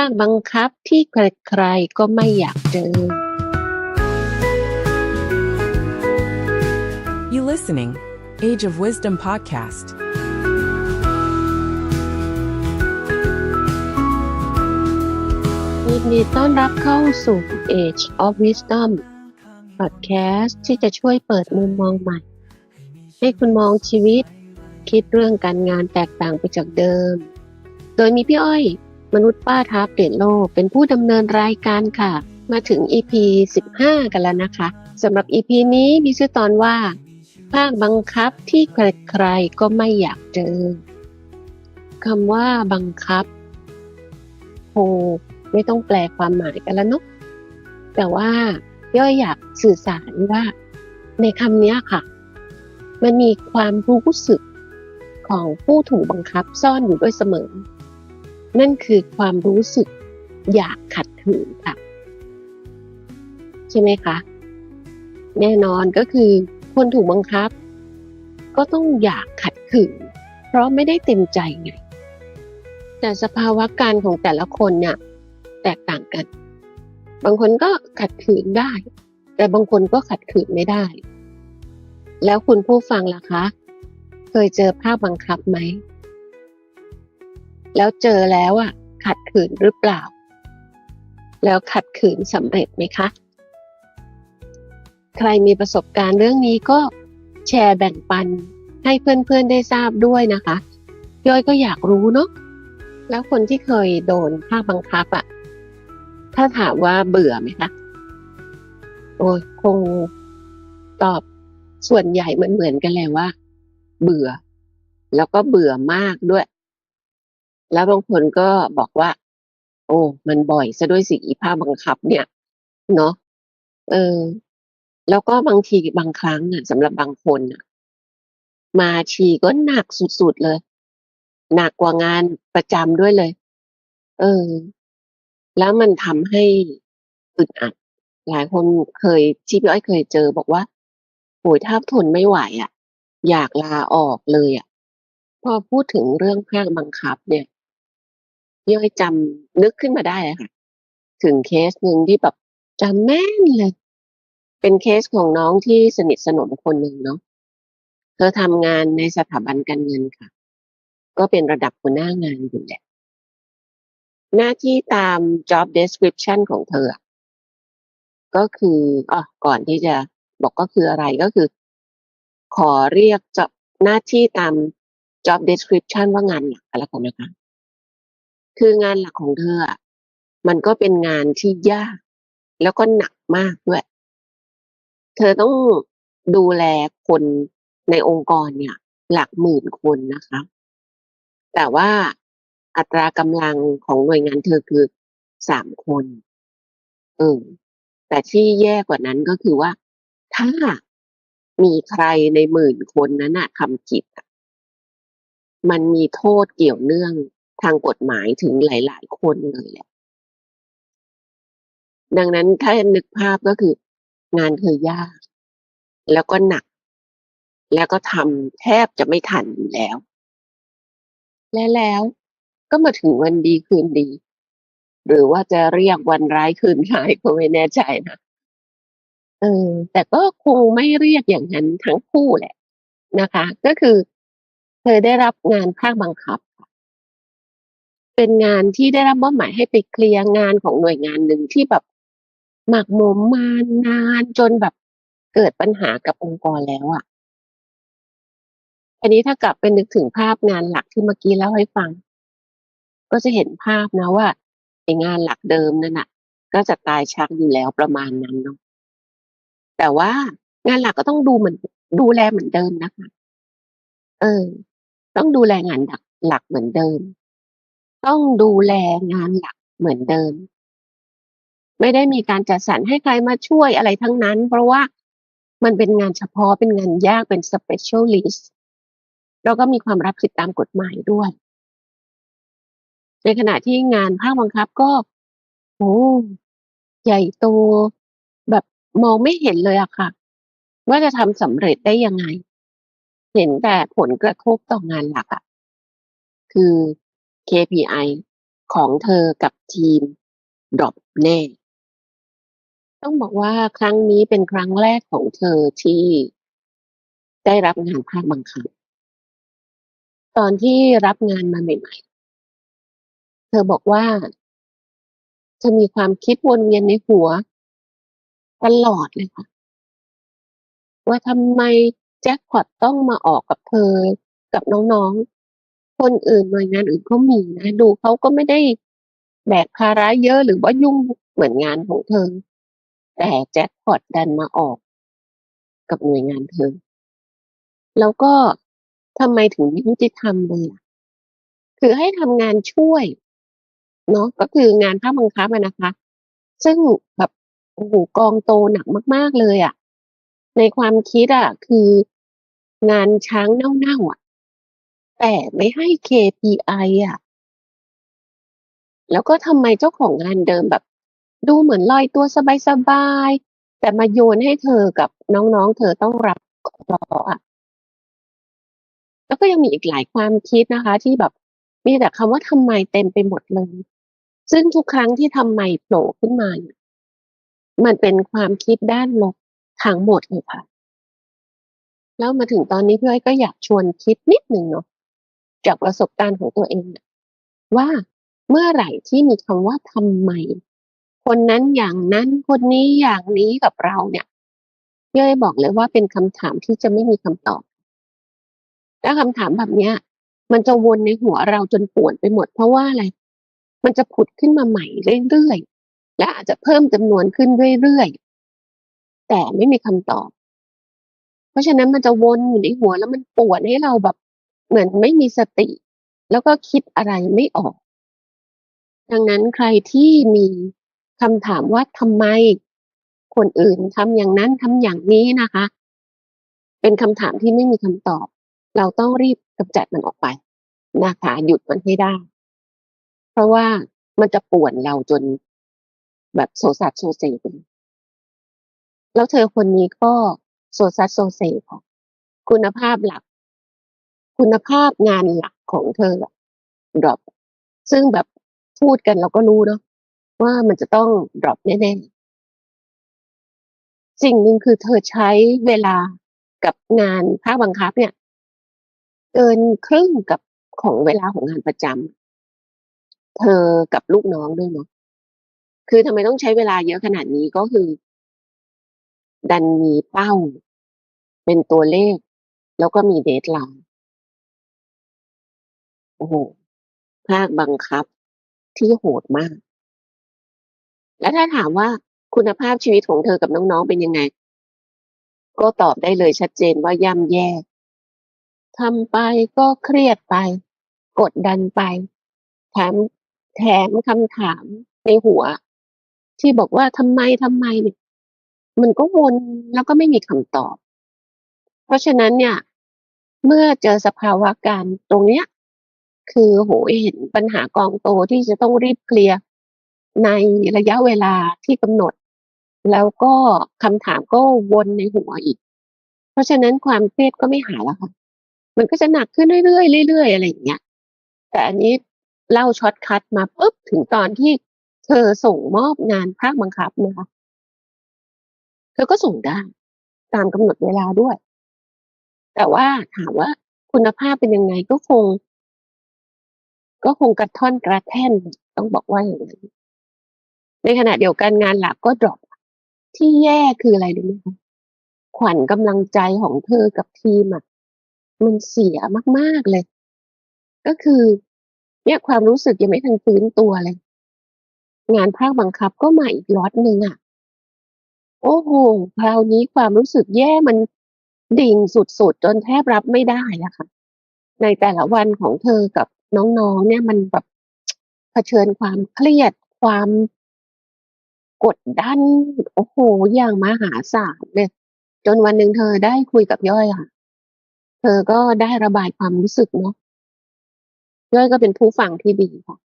าคบังคับที่ใครๆก็ไม่อยากเจอ You listening, Age of Wisdom podcast. ยินดีต้อนรับเข้าสู่ Age of Wisdom Podcast ที่จะช่วยเปิดมุมมองใหม่ ให้คุณมองชีวิต คิดเรื่องการงานแตกต่างไปจากเดิม โดยมีพี่อ้อย มนุษย์ป้าท้าเปลี่ยนโลกเป็นผู้ดำเนินรายการค่ะ มาถึง EP 15 กันแล้วนะคะสำหรับ EP นี้มีชื่อตอนว่า ภาคบังคับที่ใครๆก็ไม่อยากเจอคำว่าบังคับคงไม่ต้องแปลความหมายกันแล้วเนาะแต่ว่าย่อยอยากสื่อสารว่า ในคำนี้ค่ะ มันมีความรู้สึกของผู้ถูกบังคับซ่อนอยู่ด้วยเสมอ นั่นคือความรู้สึกอยากขัดขืนค่ะ ใช่ไหมคะ แน่นอนก็คือคนถูกบังคับ ก็ต้องอยากขัดขืน เพราะไม่ได้เต็มใจไง แต่สภาวะการของแต่ละคนเนี่ยแตกต่างกัน บางคนก็ขัดขืนได้ แต่บางคนก็ขัดขืนไม่ได้ แล้วคุณผู้ฟังล่ะคะ เคยเจอภาพบังคับไหม แล้วเจอแล้วอะขัดขืนหรือเปล่า แล้วขัดขืนสำเร็จไหมคะ ใครมีประสบการณ์เรื่องนี้ก็แชร์แบ่งปันให้เพื่อนๆได้ทราบด้วยนะคะย่อยก็อยากรู้เนาะแล้วคนที่เคยโดนภาคบังคับอะถ้าถามว่าเบื่อไหมคะโอ้ยคงตอบส่วนใหญ่เหมือนเหมือนกันเลยว่า เบื่อ แล้วก็เบื่อมากด้วย แล้วบางคนก็บอกว่า โอ้ มันบ่อยซะด้วยสิอีภาคบังคับ เนี่ย เนาะเออ แล้วก็บางทีบางครั้งอะสำหรับบางคนอะ มาทีก็หนักสุดๆเลย หนักกว่างานประจำด้วยเลย เออ แล้วมันทำให้อึดอัด หลายคนเคยที่พี่อ้อยเคยเจอ บอกว่าโอ้ยถ้าทนไม่ไหวอะ อยากลาออกเลยอะ พอพูดถึงเรื่องภาคบังคับเนี่ย ย่อยจำนึกขึ้นมาได้อะค่ะ ถึงเคสหนึ่งที่แบบจำแม่นเลย เป็นเคสของน้องที่สนิทสนมคนหนึ่งเนาะเธอทำงานในสถาบันการเงินค่ะ ก็เป็นระดับหัวหน้างานอยู่แหละหน้าที่ตาม job description ของเธออะก็คืออ๋อก่อนที่จะบอกก็คืออะไรก็คือ ขอเรียกจะหน้าที่ตาม job description ว่างานหลักกันแล้วกันนะคะ คืองานหลักของเธออะมันก็เป็นงานที่ยาก แล้วก็หนักมากด้วย เธอต้องดูแลคนในองค์กรเนี่ย หลักหมื่นคนนะคะ แต่ว่าอัตรากำลังของหน่วยงานเธอคือสามคน เออ แต่ที่แย่กว่านั้นก็คือว่า ถ้ามีใครในหมื่นคนนั้นนะทำผิดมันมีโทษเกี่ยวเนื่อง ทางกฎหมายถึงหลาย ๆ คนเลยแหละ ดังนั้นถ้านึกภาพก็คืองานเธอยาก แล้วก็หนัก แล้วก็ทำแทบจะไม่ทันอยู่แล้ว และแล้วก็มาถึงวันดีคืนดี หรือว่าจะเรียกวันร้ายคืนร้ายก็ไม่แน่ใจนะเออแต่ก็คงไม่เรียกอย่างนั้นทั้งคู่แหละนะคะ ก็คือ เธอได้รับงานภาคบังคับ เป็นงานที่ได้รับมอบหมายให้ไปเคลียร์งานของหน่วยงานหนึ่งที่แบบหมักหมมมานานจนแบบเกิดปัญหากับองค์กรแล้วอะ่ะอันนี้ถ้ากลับไปนึกถึงภาพงานหลักที่เมื่อกี้เล่าให้ฟัง ก็จะเห็นภาพนะว่าไองานหลักเดิมนั่นน่ะ ก็จะตายชักอยู่แล้วประมาณนั้นเนาะแต่ว่างานหลักก็ต้องดูเหมือนดูแลเหมือนเดิมนะคะ เออ ต้องดูแลงานหลักหลักเหมือนเดิม ต้องดูแลงานหลักเหมือนเดิม ไม่ได้มีการจัดสรรให้ใครมาช่วยอะไรทั้งนั้น เพราะว่ามันเป็นงานเฉพาะเป็นงานยากเป็น specialist แล้วก็มีความรับผิดตามกฎหมายด้วย ในขณะที่งานภาคบังคับก็โอ้ใหญ่โตแบบมองไม่เห็นเลยอะค่ะ ว่าจะทำสำเร็จได้ยังไง เห็นแต่ผลกระทบต่องานหลักอะคือ KPI ของเธอกับทีมดรอปแน่ ต้องบอกว่าครั้งนี้เป็นครั้งแรกของเธอที่ได้รับงานภาคบังคับ ตอนที่รับงานมาใหม่ ๆ เธอบอกว่า จะมีความคิดวนเวียนในหัวตลอดเลยค่ะ ว่าทำไมแจ็คพอตต้องมาออกกับเธอกับน้องๆ คนอื่นหน่วยงานอื่นก็มีนะดูเขาก็ไม่ได้แบกภาระเยอะหรือว่ายุ่งเหมือนงานของเธอ แต่แจ็คพอตดันมาออก กับหน่วยงานเธอ แล้วก็ทำไมถึงไม่ยุติธรรมเลยคือให้ทำงานช่วยเนาะก็คืองานภาคบังคับนะคะ ซึ่งแบบโอ้โหกองโตหนักมาก ๆเลยอะในความคิดอะคืองานช้างเน่าๆอะ แต่ไม่ให้ KPI อะ แล้วก็ทำไมเจ้าของงานเดิมแบบ ดูเหมือนลอยตัวสบาย ๆ แต่มาโยนให้เธอกับน้องๆ เธอต้องรับเคราะห์อะแล้วก็ยังมีอีกหลายความคิดนะคะ ที่แบบมีแต่คำว่าทำไมเต็มไปหมดเลย ซึ่งทุกครั้งที่ทำไมโผล่ขึ้นมาเนี่ยมันเป็นความคิดด้านลบทั้งหมดเลยค่ะ แล้วมาถึงตอนนี้พี่อ้อยก็อยากชวนคิดนิดหนึ่งเนาะ จากประสบการณ์ของตัวเองเนี่ยว่าเมื่อไหร่ที่มีคำว่าทำไม คนนั้นอย่างนั้นคนนี้อย่างนี้กับเราเนี่ยพี่อ้อยบอกเลยว่าเป็นคำถามที่จะไม่มีคำตอบและคำถามแบบเนี้ย มันจะวนในหัวเราจนปวนไปหมด เพราะว่าอะไร มันจะผุดขึ้นมาใหม่เรื่อยๆและอาจจะเพิ่มจำนวนขึ้นเรื่อยๆแต่ไม่มีคำตอบ เพราะฉะนั้นมันจะวนอยู่ในหัวแล้วมันปวดให้เราแบบ เหมือนไม่มีสติ แล้วก็คิดอะไรไม่ออก ดังนั้นใครที่มีคำถามว่าทำไมคนอื่นทำอย่างนั้นทำอย่างนี้นะคะ เป็นคำถามที่ไม่มีคำตอบ เราต้องรีบกำจัดมันออกไปนะคะหยุดมันให้ได้ เพราะว่ามันจะป่วนเราจนแบบโซซัดโซเซไปแล้วเธอคนนี้ก็โซซัดโซเซค่ะคุณภาพหลัก คุณภาพงานหลักของเธอดรอปซึ่งแบบพูดกันเราก็รู้เนาะว่ามันจะต้องดรอปแน่ๆสิ่งหนึ่งคือเธอใช้เวลากับงานภาคบังคับเนี่ย เกินครึ่งกับของเวลาของงานประจำเธอกับลูกน้องด้วยเนาะคือทำไมต้องใช้เวลาเยอะขนาดนี้ก็คือ ดันมีเป้า เป็นตัวเลข แล้วก็มีเดทไลน์ โอ้โหภาคบังคับที่โหดมาก แล้วถ้าถามว่า คุณภาพชีวิตของเธอกับน้อง ๆ เป็นยังไง ก็ตอบได้เลยชัดเจนว่า ย่ำแย่ ทำไปก็เครียดไป กดดันไป แถม แถมคำถามในหัวที่บอกว่า ทำไม ทำไม เนี่ย มันก็วน แล้วก็ไม่มีคำตอบ เพราะฉะนั้นเนี่ย เมื่อเจอสภาวะการตรงเนี้ย คือโหเห็นปัญหากองโตที่จะต้องรีบเคลียร์ในระยะเวลาที่กำหนด แล้วก็คำถามก็วนในหัวอีก เพราะฉะนั้นความเครียดก็ไม่หายแล้วค่ะ มันก็จะหนักขึ้นเรื่อยๆเรื่อยๆอะไรอย่างเงี้ย แต่อันนี้เล่าช็อตคัทมาปุ๊บถึงตอนที่เธอส่งมอบงานภาคบังคับนะคะ เธอก็ส่งได้ตามกำหนดเวลาด้วย แต่ว่าถามว่าคุณภาพเป็นยังไงก็คง ก็คงกระท่อนกระแท่นต้องบอกว่าอย่างนั้นในขณะเดียวกันงานหลักก็ดรอปที่แย่คืออะไรรู้ไหมคะขวัญกำลังใจของเธอกับทีมอะมันเสียมากๆเลย ก็คือเนี่ยความรู้สึกยังไม่ทันฟื้นตัวเลย งานภาคบังคับก็มาอีกล็อตหนึ่งอะโอ้โหคราวนี้ความรู้สึกแย่มันดิ่งสุดๆจนแทบรับไม่ได้อะค่ะ ในแต่ละวันของเธอกับ น้องๆ เนี่ยมันแบบเผชิญความเครียดความกดดันโอ้โฮอย่างมหาศาลเลยจนวันหนึ่งเธอได้คุยกับย่อยค่ะ เธอก็ได้ระบายความรู้สึกเนาะย่อยก็เป็นผู้ฟังที่ดีค่ะ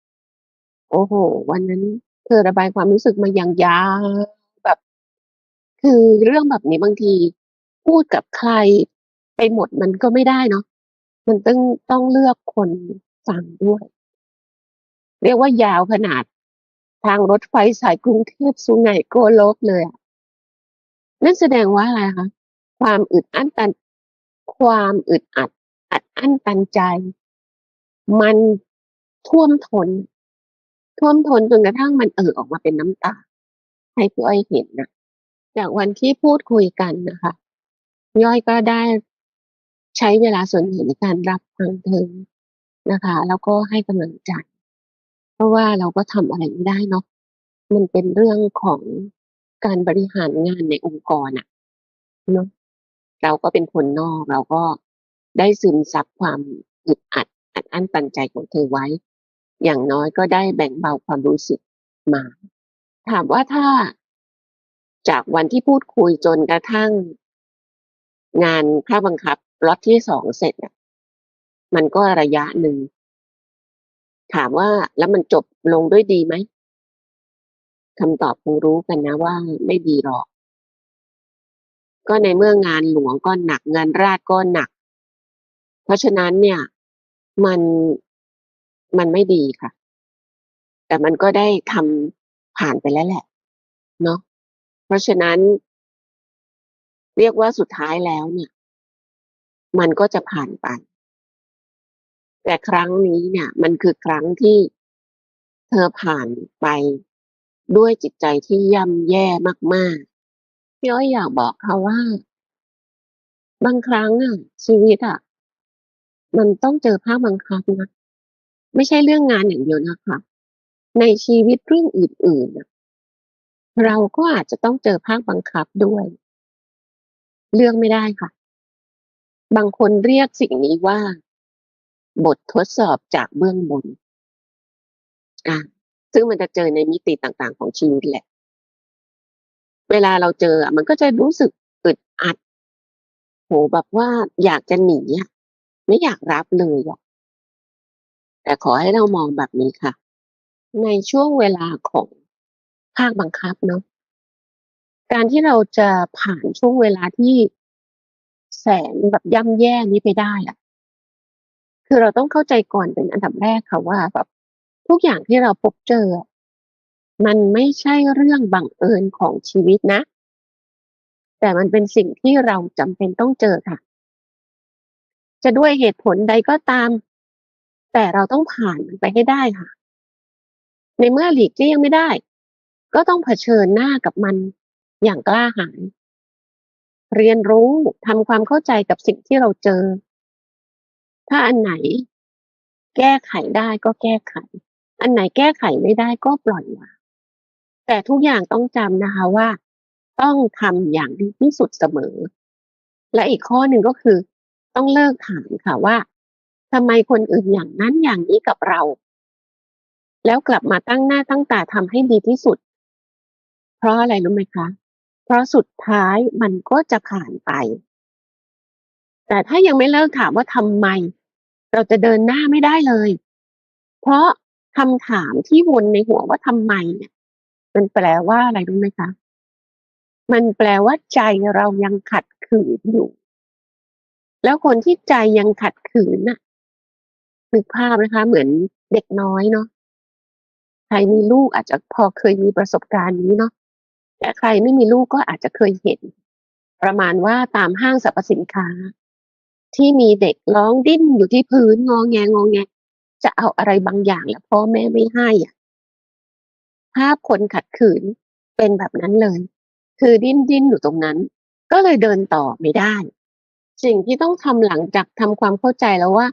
โอ้โฮวันนั้น เธอระบายความรู้สึกมาอย่างยาวแบบ คือเรื่องแบบนี้บางที พูดกับใครไปหมดมันก็ไม่ได้เนาะมันต้องต้องเลือกคน ฟังด้วย เรียกว่ายาวขนาด ทางรถไฟสายกรุงเทพสุไหงโกลกเลยนั่นแสดงว่าอะไรคะความอึดอั้นตัน ความอึดอัด อัดอั้นตันใจ มันท่วมทน ท่วมทนจนกระทั่งมันเอ่อออกมาเป็นน้ำตา ให้พี่อ้อยเห็นนะจากวันที่พูดคุยกันนะคะย่อยก็ได้ใช้เวลาส่วนใหญ่ในการรับฟังเธอ นะคะ แล้วก็ให้กำลังใจ เพราะว่าเราก็ทำอะไรไม่ได้เนาะ มันเป็นเรื่องของการบริหารงานในองค์กรอะเนาะ เราก็เป็นคนนอก เราก็ได้ซึมซับความอึดอัดอัดอั้นตันใจของเธอไว้ อย่างน้อยก็ได้แบ่งเบาความรู้สึกมา ถามว่าถ้าจากวันที่พูดคุยจนกระทั่ง งานภาบังคับล็อตที่สองเสร็จอะ มันก็ระยะหนึ่ง ถามว่าแล้วมันจบลงด้วยดีไหมคำตอบคงรู้กันนะว่าไม่ดีหรอก ก็ในเมื่องานหลวงก็หนักงานราชก็หนัก เพราะฉะนั้นเนี่ย มันมันไม่ดีค่ะ แต่มันก็ได้ทำผ่านไปแล้วแหละเนาะเพราะฉะนั้น เรียกว่าสุดท้ายแล้วเนี่ย มันก็จะผ่านไป แต่ครั้งนี้เนี่ย มันคือครั้งที่เธอผ่านไปด้วยจิตใจที่ย่ำแย่มากๆพี่อ้อยอยากบอกเขาว่า บางครั้งอะ ชีวิตอะ มันต้องเจอภาคบังคับนะไม่ใช่เรื่องงานอย่างเดียวนะคะ ในชีวิตเรื่องอื่นๆน่ะเราก็อาจจะต้องเจอภาคบังคับด้วย เลือกไม่ได้ค่ะ บางคนเรียกสิ่งนี้ว่า บททดสอบจากเบื้องบนอะซึ่งมันจะเจอในมิติต่างๆ ของชีวิตแหละ เวลาเราเจอมันก็จะรู้สึกอึดอัด โหแบบว่าอยากจะหนีไม่อยากรับเลยอะแต่ขอให้เรามองแบบนี้ค่ะ ในช่วงเวลาของภาคบังคับเนาะการที่เราจะผ่านช่วงเวลาที่แสนแบบย่ำแย่นี้ไปได้อะ คือเราต้องเข้าใจก่อนเป็นอันดับแรกค่ะว่าแบบทุกอย่างที่เราพบเจอ มันไม่ใช่เรื่องบังเอิญของชีวิตนะ แต่มันเป็นสิ่งที่เราจำเป็นต้องเจอค่ะ จะด้วยเหตุผลใดก็ตาม แต่เราต้องผ่านมันไปให้ได้ค่ะ ในเมื่อหลีกเลี่ยงไม่ได้ ก็ต้องเผชิญหน้ากับมันอย่างกล้าหาญเรียนรู้ทำความเข้าใจกับสิ่งที่เราเจอ ถ้าอันไหนแก้ไขได้ก็แก้ไข อันไหนแก้ไขไม่ได้ก็ปล่อยวางแต่ทุกอย่างต้องจำนะคะว่า ต้องทำอย่างดีที่สุดเสมอ และอีกข้อหนึ่งก็คือ ต้องเลิกถามค่ะว่าทำไมคนอื่นอย่างนั้นอย่างนี้กับเรา แล้วกลับมาตั้งหน้าตั้งตาทำให้ดีที่สุด เพราะอะไรรู้ไหมคะ เพราะสุดท้ายมันก็จะผ่านไป แต่ถ้ายังไม่เลิกถามว่าทำไม เราจะเดินหน้าไม่ได้เลย เพราะคำถามที่วนในหัวว่าทำไมเนี่ยมันแปลว่าอะไรรู้ไหมคะ มันแปลว่าใจเรายังขัดขืนอยู่ แล้วคนที่ใจยังขัดขืนน่ะนึกภาพนะคะ เหมือนเด็กน้อยเนาะใครมีลูกอาจจะพอเคยมีประสบการณ์นี้เนาะแต่ใครไม่มีลูกก็อาจจะเคยเห็น ประมาณว่าตามห้างสรรพสินค้า ที่มีเด็กร้องดิ้นอยู่ที่พื้นงอแงงอแง จะเอาอะไรบางอย่างแล้วพ่อแม่ไม่ให้อะภาพคนขัดขืนเป็นแบบนั้นเลย คือดิ้นดิ้นอยู่ตรงนั้น ก็เลยเดินต่อไม่ได้ สิ่งที่ต้องทำหลังจากทำความเข้าใจแล้วว่า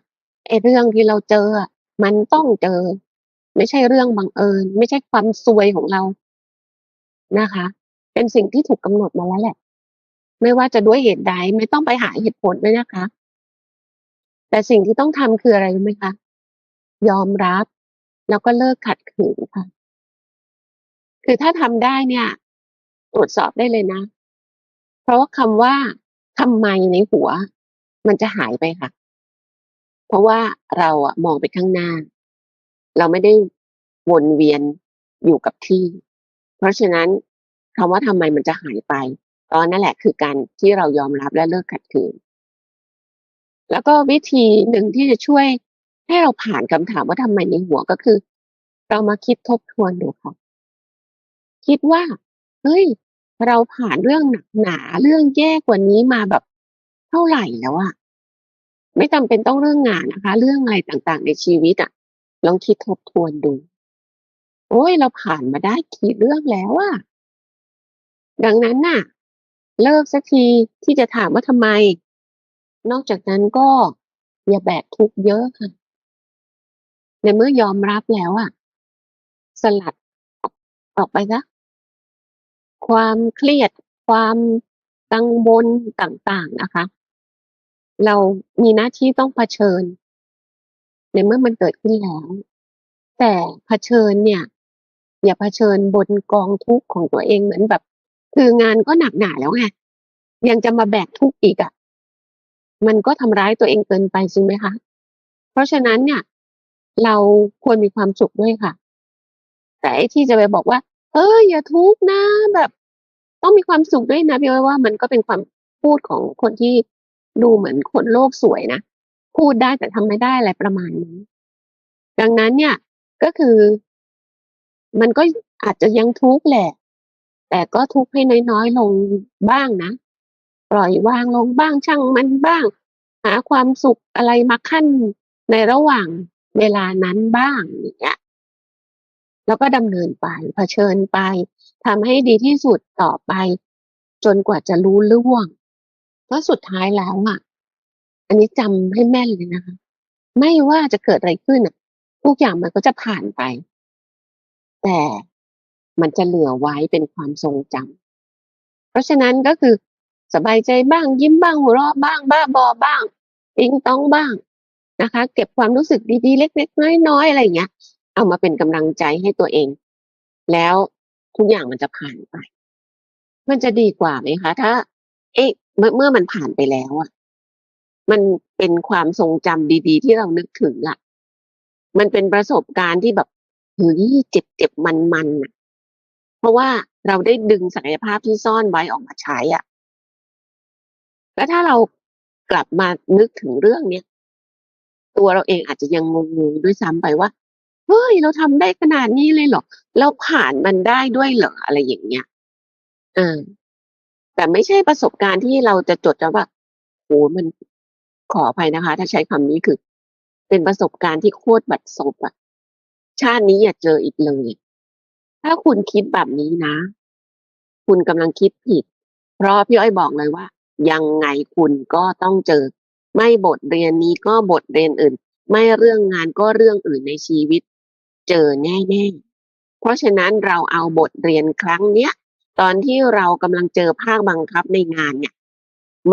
ไอ้เรื่องที่เราเจอ มันต้องเจอ ไม่ใช่เรื่องบังเอิญ ไม่ใช่ความซวยของเรานะคะ เป็นสิ่งที่ถูกกำหนดมาแล้วแหละ ไม่ว่าจะด้วยเหตุใดไม่ต้องไปหาเหตุผลด้วยนะคะ แต่สิ่งที่ต้องทำคืออะไรรู้ไหมคะ ยอมรับ แล้วก็เลิกขัดขืนค่ะ คือถ้าทำได้เนี่ย ตรวจสอบได้เลยนะ เพราะว่าคำว่าทำไมในหัว มันจะหายไปค่ะ เพราะว่าเราอะมองไปข้างหน้า เราไม่ได้วนเวียนอยู่กับที่ เพราะฉะนั้นคำว่าทำไมมันจะหายไปตอนนั่นแหละคือการที่เรายอมรับและเลิกขัดขืน แล้วก็วิธีหนึ่งที่จะช่วยให้เราผ่านคำถามว่าทำไมในหัวก็คือ เรามาคิดทบทวนดูค่ะ คิดว่า เฮ้ย เราผ่านเรื่องหนักหนาเรื่องแย่กว่านี้มาแบบเท่าไหร่แล้วอะไม่จำเป็นต้องเรื่องงานนะคะ เรื่องอะไรต่างๆ ในชีวิตอะลองคิดทบทวนดู โอ้ยเราผ่านมาได้กี่เรื่องแล้วอะดังนั้นน่ะ เลิกสักทีที่จะถามว่าทำไม นอกจากนั้นก็อย่าแบกทุกข์เยอะค่ะ ในเมื่อยอมรับแล้วอะสลัดออกไปซะความเครียด ความกังวลต่างๆนะคะ เรามีหน้าที่ต้องเผชิญ ในเมื่อมันเกิดขึ้นแล้ว แต่เผชิญเนี่ย อย่าเผชิญบนกองทุกข์ของตัวเองเหมือนแบบ คืองานก็หนักหนาแล้วไงยังจะมาแบกทุกข์อีกอะ มันก็ทำร้ายตัวเองเกินไปจริงไหมคะ เพราะฉะนั้นเนี่ย เราควรมีความสุขด้วยค่ะ แต่ไอ้ที่จะไปบอกว่า เอออย่าทุกข์นะแบบ ต้องมีความสุขด้วยนะพี่อ้อยว่ามันก็เป็นความพูดของคนที่ดูเหมือนคนโลกสวยนะพูดได้แต่ทำไม่ได้อะไรประมาณนี้ ดังนั้นเนี่ยก็คือ มันก็อาจจะยังทุกข์แหละ แต่ก็ทุกข์ให้น้อยๆลงบ้างนะ ปล่อยวางลงบ้างช่างมันบ้าง หาความสุขอะไรมาขั้นในระหว่างเวลานั้นบ้างอย่างเงี้ยแล้วก็ดำเนินไปเผชิญไปทำให้ดีที่สุดต่อไป จนกว่าจะรู้เรื่องเพราะสุดท้ายแล้วอะ อันนี้จำให้แม่นเลยนะคะ ไม่ว่าจะเกิดอะไรขึ้นอะทุกอย่างมันก็จะผ่านไป แต่มันจะเหลือไว้เป็นความทรงจำเพราะฉะนั้นก็คือ สบายใจบ้าง ยิ้มบ้างหัวเราะบ้าง บ้าบอบ้างติ้งต้องบ้างนะคะ เก็บความรู้สึกดีๆ เล็กๆน้อยๆอะไรอย่างเงี้ย เอามาเป็นกำลังใจให้ตัวเอง แล้วทุกอย่างมันจะผ่านไป มันจะดีกว่าไหมคะ ถ้า เอ๊ะเมื่อเมื่อมันผ่านไปแล้วอะ มันเป็นความทรงจำดี ๆ ที่เรานึกถึงอะมันเป็นประสบการณ์ที่แบบเฮ้ยเจ็บเจ็บมันมันๆอะเพราะว่าเราได้ดึงศักยภาพที่ซ่อนไว้ออกมาใช้อะ แล้วถ้าเรากลับมานึกถึงเรื่องเนี้ยตัวเราเองอาจจะยังงงๆด้วยซ้ำไปว่าเฮ้ยเราทำได้ขนาดนี้เลยเหรอเราผ่านมันได้ด้วยเหรออะไรอย่างเงี้ยเออแต่ไม่ใช่ประสบการณ์ที่เราจะจดจำว่าโหมันขออภัยนะคะ ถ้าใช้คำนี้คือ เป็นประสบการณ์ที่โคตรบัดซบอะชาตินี้อย่าเจออีกเลย ถ้าคุณคิดแบบนี้นะ คุณกำลังคิดผิด เพราะพี่อ้อยบอกเลยว่า ยังไงคุณก็ต้องเจอ ไม่บทเรียนนี้ก็บทเรียนอื่น ไม่เรื่องงานก็เรื่องอื่นในชีวิต เจอแน่ๆเพราะฉะนั้นเราเอาบทเรียนครั้งเนี้ยตอนที่เรากำลังเจอภาคบังคับในงานเนี่ย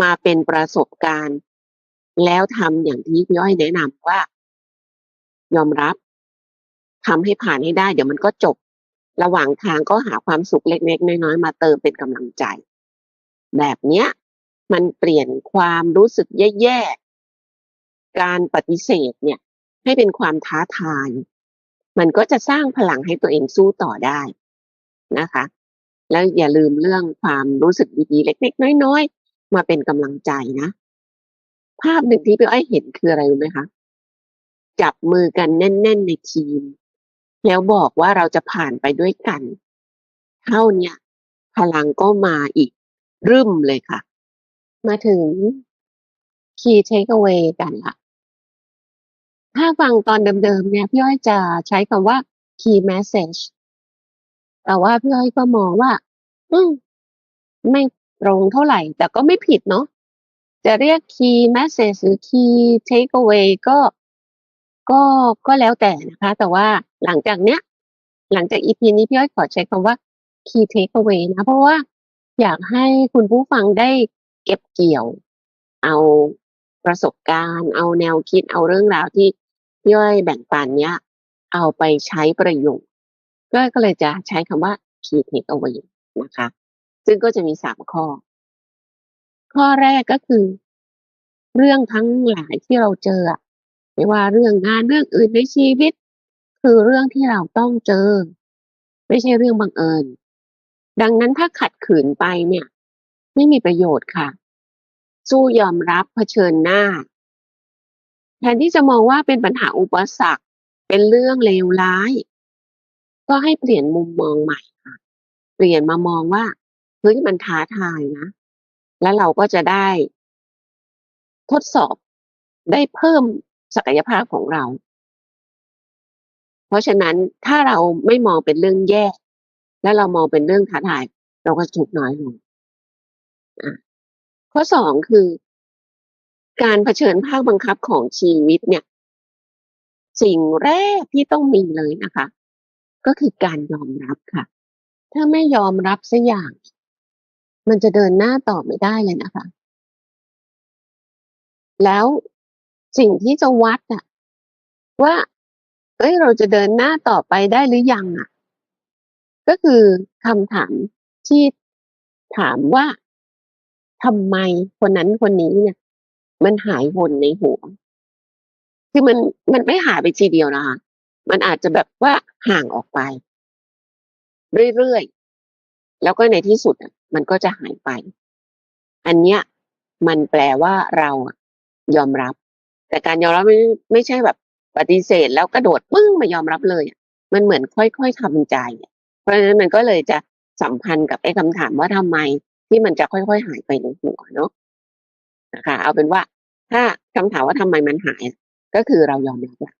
มาเป็นประสบการณ์ แล้วทำอย่างที่พี่อ้อยแนะนำว่า ยอมรับทำให้ผ่านให้ได้ เดี๋ยวมันก็จบ ระหว่างทางก็หาความสุขเล็กๆน้อยๆมาเติมเป็นกำลังใจ แบบเนี้ย มันเปลี่ยนความรู้สึกแย่ๆ การปฏิเสธเนี่ย ให้เป็นความท้าทาย มันก็จะสร้างพลังให้ตัวเองสู้ต่อได้นะคะ แล้วอย่าลืมเรื่องความรู้สึกดีๆ เล็กๆ น้อยๆ มาเป็นกำลังใจนะ ภาพหนึ่งที่พี่อ้อยเห็นคืออะไรรู้ไหมคะ จับมือกันแน่น ๆ ในทีม แล้วบอกว่าเราจะผ่านไปด้วยกัน เท่านี้พลังก็มาอีก รึมเลยค่ะ มาถึง key takeaway กันละถ้าฟังตอนเดิมๆเนี่ยพี่อ้อยจะใช้คำว่า key message แต่ว่าพี่อ้อยก็มองว่า อืมไม่ตรงเท่าไหร่ แต่ก็ไม่ผิดเนาะจะเรียก key message หรือ key takeaway ก็ก็ก็แล้วแต่นะคะ แต่ว่าหลังจากเนี้ย หลังจาก EP นี้พี่อ้อยขอใช้คำว่า key takeaway นะ เพราะว่าอยากให้คุณผู้ฟังได้ เก็บเกี่ยว เอาประสบการณ์ เอาแนวคิดเอาเรื่องราวที่พี่อยแบ่งปันเนี้ย เอาไปใช้ประโยชน์ก็ก็เลยจะใช้คำว่า key takeaway นะคะ ซึ่งก็จะมีสามข้อ ข้อแรกก็คือ เรื่องทั้งหลายที่เราเจอไม่ว่าเรื่องงานเรื่องอื่นในชีวิต คือเรื่องที่เราต้องเจอ ไม่ใช่เรื่องบังเอิญ ดังนั้นถ้าขัดขืนไปเนี่ย ไม่มีประโยชน์ค่ะ สู้ยอมรับเผชิญหน้า แทนที่จะมองว่าเป็นปัญหาอุปสรรค เป็นเรื่องเลวร้าย ก็ให้เปลี่ยนมุมมองใหม่ค่ะ เปลี่ยนมามองว่าเฮ้ยมันท้าทายนะ แล้วเราก็จะได้ ทดสอบได้เพิ่มศักยภาพของเรา เพราะฉะนั้นถ้าเราไม่มองเป็นเรื่องแย่ แล้วเรามองเป็นเรื่องท้าทาย เราก็จะทุกน้อยลง อะข้อสองคือ การเผชิญภาคบังคับของชีวิตเนี่ย สิ่งแรกที่ต้องมีเลยนะคะ ก็คือการยอมรับค่ะ ถ้าไม่ยอมรับสักอย่าง มันจะเดินหน้าต่อไม่ได้เลยนะคะ แล้วสิ่งที่จะวัดอะว่าเอ้ย เราจะเดินหน้าต่อไปได้หรือยังอะ ก็คือคำถามที่ถามว่า ทำไมคนนั้นคนนี้เนี่ย มันหายวนในหัวคือมันมันไม่หายไปทีเดียวนะคะมันอาจจะแบบว่าห่างออกไป เรื่อยๆ แล้วก็ในที่สุดมันก็จะหายไป อันเนี้ยมันแปลว่าเราอะยอมรับ แต่การยอมรับไม่ไม่ใช่แบบปฏิเสธแล้วกระโดดปึ้งมายอมรับเลย มันเหมือนค่อยๆทำใจ เพราะฉะนั้นมันก็เลยจะสัมพันธ์กับไอ้คำถามว่าทำไม ที่มันจะค่อยๆหายไปในหัวเนาะนะคะ เอาเป็นว่า ถ้าคำถามว่าทำไมมันหาย ก็คือเรายอมรับละ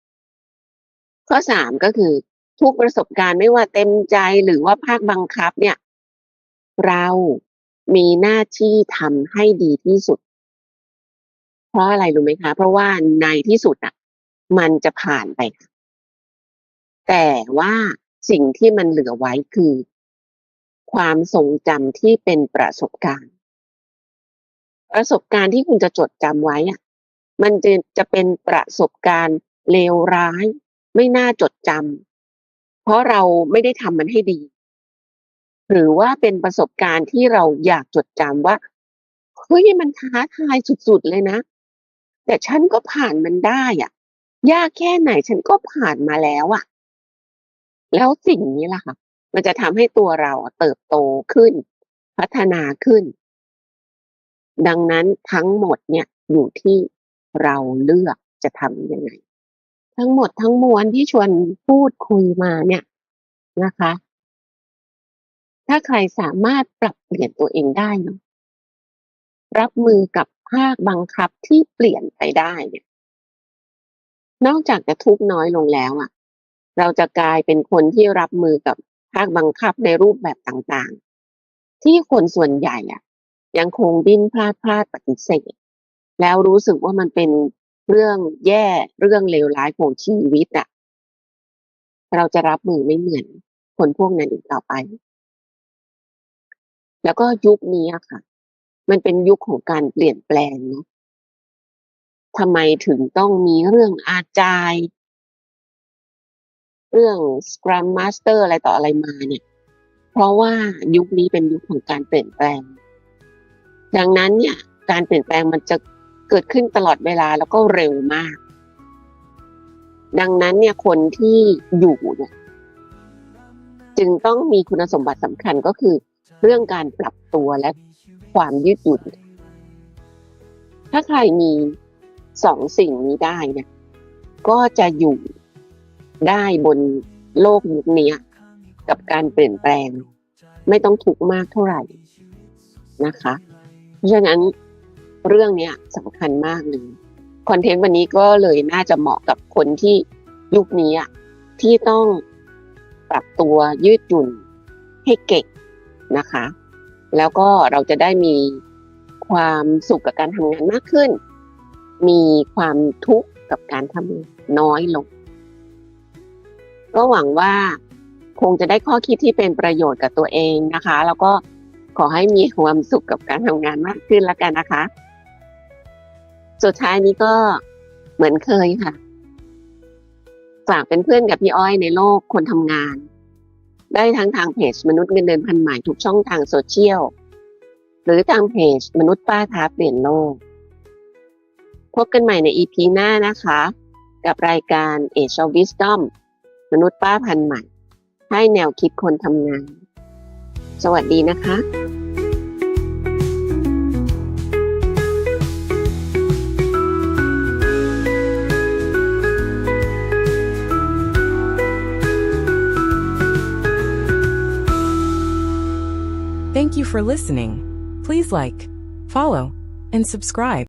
ข้อสามก็คือทุกประสบการณ์ไม่ว่าเต็มใจหรือว่าภาคบังคับ เนี่ย เรามีหน้าที่ทำให้ดีที่สุด เพราะอะไรรู้ไหมคะ เพราะว่าในที่สุดอะมันจะผ่านไป แต่ว่าสิ่งที่มันเหลือไว้คือ ความทรงจำที่เป็นประสบการณ์ ประสบการณ์ที่คุณจะจดจำไว้อะมันจะจะเป็นประสบการณ์เลวร้าย ไม่น่าจดจำเพราะเราไม่ได้ทำมันให้ดี หรือว่าเป็นประสบการณ์ที่เราอยากจดจำว่าเฮ้ยมันท้าทายสุดๆเลยนะ แต่ฉันก็ผ่านมันได้อะ ยากแค่ไหนฉันก็ผ่านมาแล้วอะ แล้วสิ่งนี้ล่ะค่ะ มันจะทำให้ตัวเราเติบโตขึ้น พัฒนาขึ้น ดังนั้นทั้งหมดเนี่ยอยู่ที่เราเลือกจะทำยังไง ทั้งหมดทั้งมวลที่ชวนพูดคุยมาเนี่ยนะคะ ถ้าใครสามารถปรับเปลี่ยนตัวเองได้นะรับมือกับภาคบังคับที่เปลี่ยนไปได้เนี่ยนอกจากจะทุกข์น้อยลงแล้วอะ เราจะกลายเป็นคนที่รับมือกับ ภาคบังคับในรูปแบบต่างๆ ที่คนส่วนใหญ่อะยังคงดิ้นพลาดพลาดปฏิเสธ แล้วรู้สึกว่ามันเป็นเรื่องแย่เรื่องเลวร้ายของชีวิตอะเราจะรับมือไม่เหมือนคนพวกนั้นอีกต่อไป แล้วก็ยุคนี้อะค่ะ มันเป็นยุคของการเปลี่ยนแปลงเนาะทำไมถึงต้องมีเรื่องอาจาย เรื่อง Scrum Master อะไรต่ออะไรมาเนี่ย เพราะว่ายุคนี้เป็นยุคของการเปลี่ยนแปลง ดังนั้นเนี่ย การเปลี่ยนแปลงมันจะเกิดขึ้นตลอดเวลาแล้วก็เร็วมาก ดังนั้นเนี่ยคนที่อยู่เนี่ยจึงต้องมีคุณสมบัติสำคัญก็คือ เรื่องการปรับตัวและความยืดหยุ่น ถ้าใครมีสองสิ่งนี้ได้เนี่ยก็จะอยู่ ได้บนโลกยุคนี้กับการเปลี่ยนแปลง ไม่ต้องทุกข์มากเท่าไหร่นะคะ เพราะฉะนั้นเรื่องเนี้ยสำคัญมากเลยคอนเทนต์วันนี้ก็เลยน่าจะเหมาะกับคนที่ยุคนี้อะที่ต้องปรับตัวยืดหยุ่นให้เก่งนะคะ แล้วก็เราจะได้มีความสุขกับการทำงานมากขึ้น มีความทุกข์กับการทำงานน้อยลง ก็หวังว่าคงจะได้ข้อคิดที่เป็นประโยชน์กับตัวเองนะคะ แล้วก็ขอให้มีความสุขกับการทำงานมากขึ้นแล้วกันนะคะ สุดท้ายนี้ก็เหมือนเคยค่ะ ฝากเป็นเพื่อนกับพี่อ้อยในโลกคนทำงาน ได้ทั้งทางเพจมนุษย์เงินเดือนพันใหม่ทุกช่องทางโซเชียล หรือทางเพจมนุษย์ป้าท้าเปลี่ยนโลก พบกันใหม่ใน EP หน้านะคะ กับรายการ Age of Wisdom มนุษย์ป้าพันใหม่ ให้แนวคิดคนทำงาน สวัสดีนะคะ Thank you for listening. Please like, follow, and subscribe.